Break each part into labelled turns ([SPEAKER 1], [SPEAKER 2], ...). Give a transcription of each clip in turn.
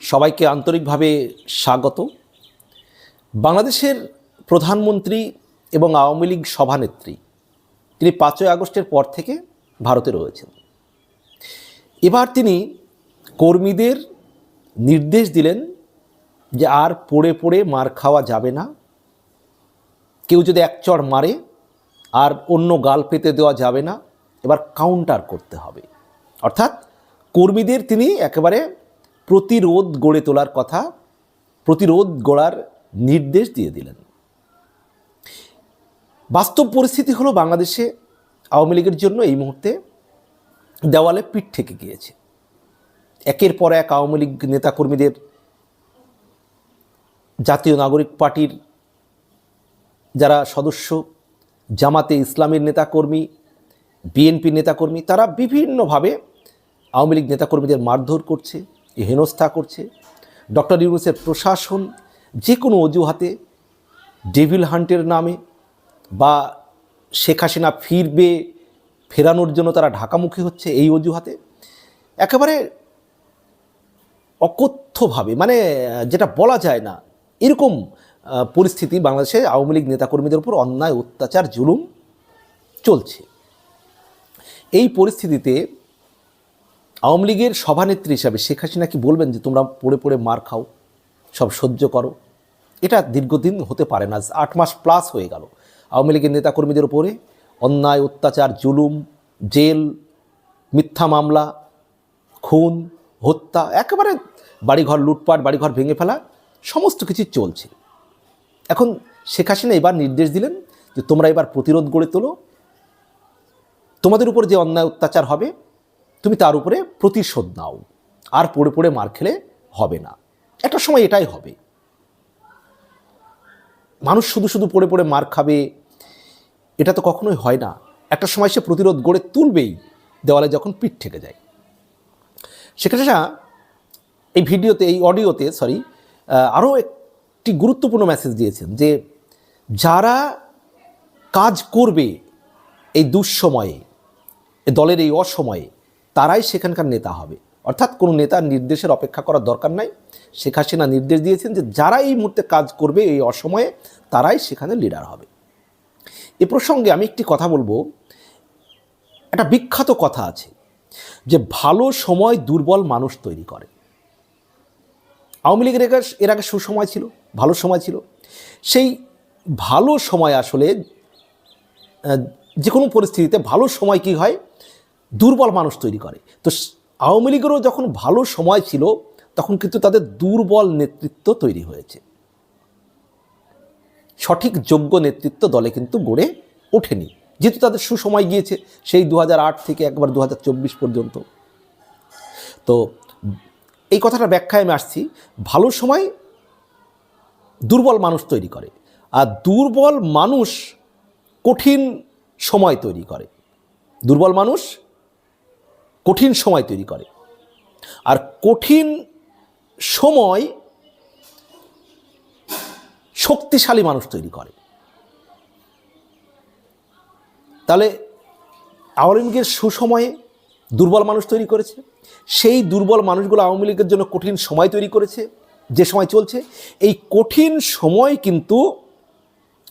[SPEAKER 1] সবাইকে আন্তরিকভাবে স্বাগত। বাংলাদেশের প্রধানমন্ত্রী এবং আওয়ামী লীগ সভানেত্রী, তিনি পাঁচই আগস্টের পর থেকে ভারতে রয়েছেন। এবার তিনি কর্মীদের নির্দেশ দিলেন যে আর পড়ে পড়ে মার খাওয়া যাবে না, কেউ যদি এক চড় মারে আর অন্য গাল পেতে দেওয়া যাবে না, এবার কাউন্টার করতে হবে। অর্থাৎ কর্মীদের তিনি একেবারে প্রতিরোধ গড়ে তোলার কথা, প্রতিরোধ গড়ার নির্দেশ দিয়ে দিলেন। বাস্তব পরিস্থিতি হলো বাংলাদেশে আওয়ামী লীগের জন্য এই মুহূর্তে দেওয়ালে পিঠ থেকে গিয়েছে। একের পর এক আওয়ামী লীগ নেতাকর্মীদের জাতীয় নাগরিক পার্টির যারা সদস্য, জামাতে ইসলামের নেতাকর্মী বিএনপি নেতাকর্মী, তারা বিভিন্নভাবে আওয়ামী লীগ নেতাকর্মীদের মারধর করছে। হেনস্থা করছে। ডক্টর ইউনুসের প্রশাসন যে কোনো অজুহাতে ডেভিল হান্টের নামে বা শেখ হাসিনা ফিরবে, ফেরানোর জন্য তারা ঢাকামুখী হচ্ছে এই অজুহাতে। একেবারে অকথ্যভাবে মানে যেটা বলা যায় না, এরকম পরিস্থিতি বাংলাদেশে আওয়ামী লীগ নেতাকর্মীদের উপর অন্যায়, অত্যাচার, জুলুম চলছে। এই পরিস্থিতিতে আওয়ামী লীগের সভানেত্রী হিসাবে শেখ হাসিনা কি বলবেন যে তোমরা পড়ে পড়ে মার খাও, সব সহ্য করো? এটা দীর্ঘদিন হতে পারে না, আট মাস প্লাস হয়ে গেল। আওয়ামী লীগের নেতাকর্মীদের উপরে অন্যায়, অত্যাচার, জুলুম, জেল, মিথ্যা মামলা, খুন, হত্যা, একেবারে বাড়িঘর লুটপাট, বাড়িঘর ভেঙে ফেলা, সমস্ত কিছু চলছে। এখন শেখ হাসিনা এবার নির্দেশ দিলেন যে তোমরা এবার প্রতিরোধ গড়ে তোলো। তোমাদের উপর যে অন্যায়, অত্যাচার হবে তুমি তার উপরে প্রতিশোধ নাও। আর পড়ে পড়ে মার খেলে হবে না। একটা সময় এটাই হবে। মানুষ শুধু শুধু পড়ে পড়ে মার খাবে, এটা তো কখনোই হয় না। একটা সময় সে প্রতিরোধ গড়ে তুলবেই, দেওয়ালে যখন পিঠ থেকে যায়। সেক্ষেত্রে এই ভিডিওতে, এই অডিওতে সরি আরও একটি গুরুত্বপূর্ণ মেসেজ দিয়েছেন যে, যারা কাজ করবে এই দুঃসময়ে, দলের এই অসময়ে তারাই সেখানকার নেতা হবে। অর্থাৎ কোনো নেতার নির্দেশের অপেক্ষা করার দরকার নাই। শেখ হাসিনা নির্দেশ দিয়েছেন যে যারা এই মুহূর্তে কাজ করবে এই অসময়ে, তারাই সেখানে লিডার হবে। এ প্রসঙ্গে আমি একটি কথা বলব। একটা বিখ্যাত কথা আছে যে ভালো সময় দুর্বল মানুষ তৈরি করে। আওয়ামী লীগের এর আগে- এর আগে সুসময় ছিল, ভালো সময় ছিল। সেই ভালো সময় আসলে যে কোনো পরিস্থিতিতে ভালো সময় কি হয়? দুর্বল মানুষ তৈরি করে। তো আওয়ামী লীগেরও যখন ভালো সময় ছিল, তখন কিন্তু তাদের দুর্বল নেতৃত্ব তৈরি হয়েছে। সঠিক যোগ্য নেতৃত্ব দলে কিন্তু গড়ে ওঠেনি। যেহেতু তাদের সুসময় গিয়েছে, সেই দু হাজার আট থেকে একবার দু হাজার চব্বিশ পর্যন্ত। তো এই কথাটা ব্যাখ্যায় আমি আসছি, ভালো সময় দুর্বল মানুষ তৈরি করে, আর দুর্বল মানুষ কঠিন সময় তৈরি করে। দুর্বল মানুষ কঠিন সময় তৈরি করে। আর কঠিন সময় শক্তিশালী মানুষ তৈরি করে। তাহলে আওয়ামী লীগের সুসময়ে দুর্বল মানুষ তৈরি করেছে, সেই দুর্বল মানুষগুলো আওয়ামী লীগের জন্য কঠিন সময় তৈরি করেছে, যে সময় চলছে, এই কঠিন সময় কিন্তু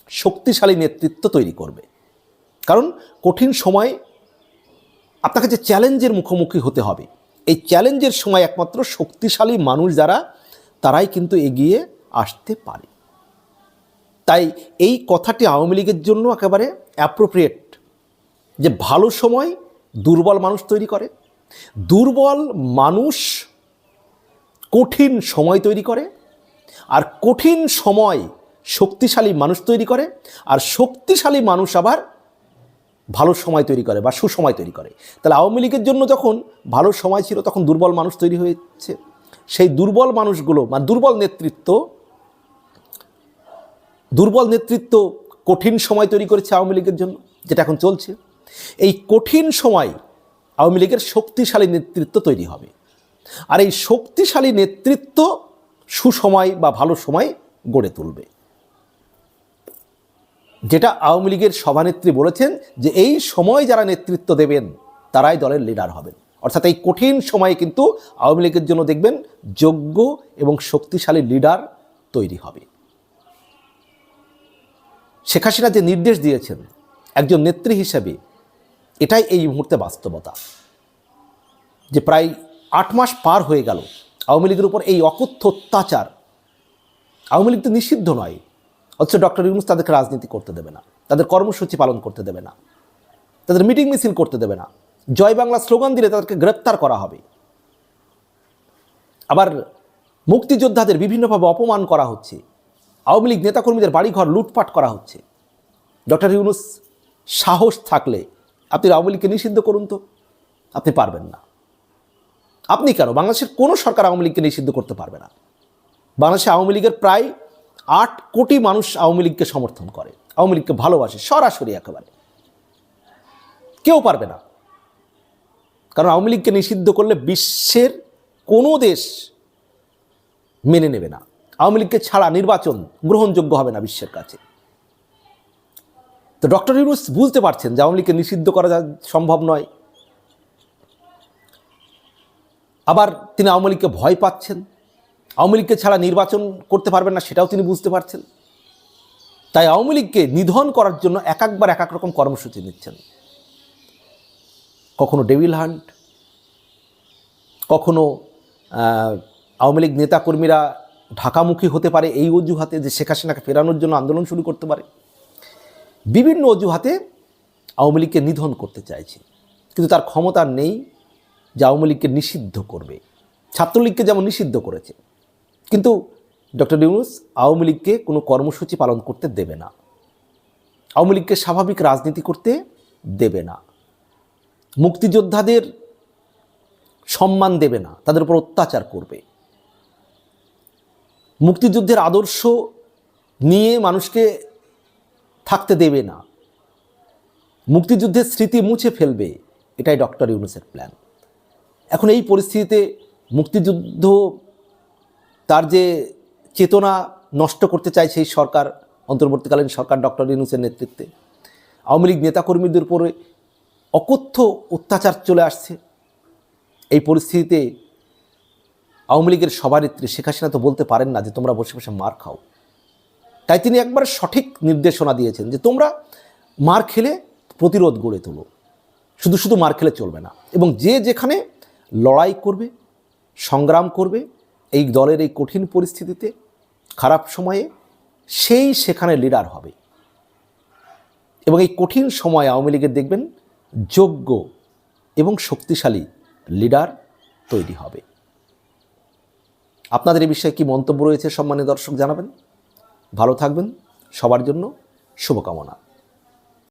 [SPEAKER 1] শক্তিশালী নেতৃত্ব তৈরি করবে। কারণ কঠিন সময় আপনাকে যে চ্যালেঞ্জের মুখোমুখি হতে হবে, এই চ্যালেঞ্জের সময় একমাত্র শক্তিশালী মানুষ যারা, তারাই কিন্তু এগিয়ে আসতে পারে। তাই এই কথাটি আওয়ামী লীগের জন্য একেবারে অ্যাপ্রোপ্রিয়েট যে ভালো সময় দুর্বল মানুষ তৈরি করে, দুর্বল মানুষ কঠিন সময় তৈরি করে, আর কঠিন সময় শক্তিশালী মানুষ তৈরি করে, আর শক্তিশালী মানুষ আবার ভালো সময় তৈরি করে বা সুসময় তৈরি করে। তাহলে আওয়ামী লীগের জন্য যখন ভালো সময় ছিল, তখন দুর্বল মানুষ তৈরি হয়েছে। সেই দুর্বল মানুষগুলো মানে দুর্বল নেতৃত্ব দুর্বল নেতৃত্ব কঠিন সময় তৈরি করেছে আওয়ামী লীগের জন্য, যেটা এখন চলছে। এই কঠিন সময় আওয়ামী লীগের শক্তিশালী নেতৃত্ব তৈরি হবে। আর এই শক্তিশালী নেতৃত্ব সুসময় বা ভালো সময় গড়ে তুলবে। যেটা আওয়ামী লীগের সভানেত্রী বলেছেন যে এই সময় যারা নেতৃত্ব দেবেন, তারাই দলের লিডার হবেন। অর্থাৎ এই কঠিন সময়ে কিন্তু আওয়ামী লীগের জন্য দেখবেন যোগ্য এবং শক্তিশালী লিডার তৈরি হবে। শেখ হাসিনা যে নির্দেশ দিয়েছেন, একজন নেত্রী হিসেবে, এটাই এই মুহূর্তে বাস্তবতা। যে প্রায় আট মাস পার হয়ে গেল, আওয়ামী লীগের উপর এই অকথ্য অত্যাচার, আওয়ামী লীগ তো নিষিদ্ধ নয়। অথচ ডক্টর ইউনুস তাদেরকে রাজনীতি করতে দেবে না, তাদের কর্মসূচি পালন করতে দেবে না, তাদের মিটিং মিছিল করতে দেবে না। জয় বাংলা স্লোগান দিলে তাদেরকে গ্রেপ্তার করা হবে। আবার মুক্তিযোদ্ধাদের বিভিন্নভাবে অপমান করা হচ্ছে। আওয়ামী লীগ নেতাকর্মীদের বাড়িঘর লুটপাট করা হচ্ছে। ডক্টর ইউনুস সাহস থাকলে আপনি আওয়ামী লীগকে নিষিদ্ধ করুন তো, আপনি পারবেন না। আপনি কেন? বাংলাদেশের কোনো সরকার আওয়ামী লীগকে নিষিদ্ধ করতে পারবে না। বাংলাদেশে আওয়ামী লীগের প্রায় আট কোটি মানুষ আওয়ামী লীগকে সমর্থন করে, আওয়ামী লীগকে ভালোবাসে, সরাসরি একেবারে। কেউ পারবে না। কারণ আওয়ামী লীগকে নিষিদ্ধ করলে বিশ্বের কোনো দেশ মেনে নেবে না। আওয়ামী লীগকে ছাড়া নির্বাচন গ্রহণযোগ্য হবে না বিশ্বের কাছে। তো ডক্টর ইউনুস বুঝতে পারছেন যে আওয়ামী লীগকে নিষিদ্ধ করা সম্ভব নয়। আবার তিনি আওয়ামী লীগকে ভয় পাচ্ছেন। আওয়ামী লীগকে ছাড়া নির্বাচন করতে পারবেন না, সেটাও তিনি বুঝতে পারছেন। তাই আওয়ামী লীগকে নিধন করার জন্য এক একবার এক এক রকম কর্মসূচি নিচ্ছেন। কখনো ডেভিল হান্ট, কখনো আওয়ামী লীগ নেতাকর্মীরা ঢাকামুখী হতে পারে এই অজুহাতে যে শেখ হাসিনাকে ফেরানোর জন্য আন্দোলন শুরু করতে পারে। বিভিন্ন অজুহাতে আওয়ামী লীগকে নিধন করতে চাইছে। কিন্তু তার ক্ষমতা নেই যে আওয়ামী লীগকে নিষিদ্ধ করবে। ছাত্রলীগকে যেমন নিষিদ্ধ করেছে কিন্তু ডক্টর ইউনুস আওয়ামী লীগকে কোনো কর্মসূচি পালন করতে দেবে না। আওয়ামী লীগকে স্বাভাবিক রাজনীতি করতে দেবে না। মুক্তিযোদ্ধাদের সম্মান দেবে না, তাদের উপর অত্যাচার করবে। মুক্তিযুদ্ধের আদর্শ নিয়ে মানুষকে থাকতে দেবে না। মুক্তিযুদ্ধের স্মৃতি মুছে ফেলবে, এটাই ডক্টর ইউনুসের প্ল্যান এখন এই পরিস্থিতিতে মুক্তিযুদ্ধ তার যে চেতনা নষ্ট করতে চায় সেই সরকার, অন্তর্বর্তীকালীন সরকার ডক্টর ইউনুসের নেতৃত্বে। আওয়ামী লীগ নেতাকর্মীদের উপরে অকথ্য অত্যাচার চলে আসছে। এই পরিস্থিতিতে আওয়ামী লীগের সভানেত্রী শেখ হাসিনা তো বলতে পারেন না যে, তোমরা বসে বসে মার খাও। তাই তিনি একবার সঠিক নির্দেশনা দিয়েছেন যে, তোমরা মার খেলে প্রতিরোধ গড়ে তোলো। শুধু শুধু মার খেলে চলবে না। এবং যে যেখানে লড়াই করবে, সংগ্রাম করবে এই দলের এই কঠিন পরিস্থিতিতে খারাপ সময়ে সেই সেখানে লিডার হবে। এবং এই কঠিন সময়ে আওয়ামী লীগের দেখবেন যোগ্য এবং শক্তিশালী লিডার তৈরি হবে। আপনাদের এই বিষয়ে কি মন্তব্য রয়েছে সম্মানীয় দর্শক জানাবেন? ভালো থাকবেন। সবার জন্য শুভকামনা।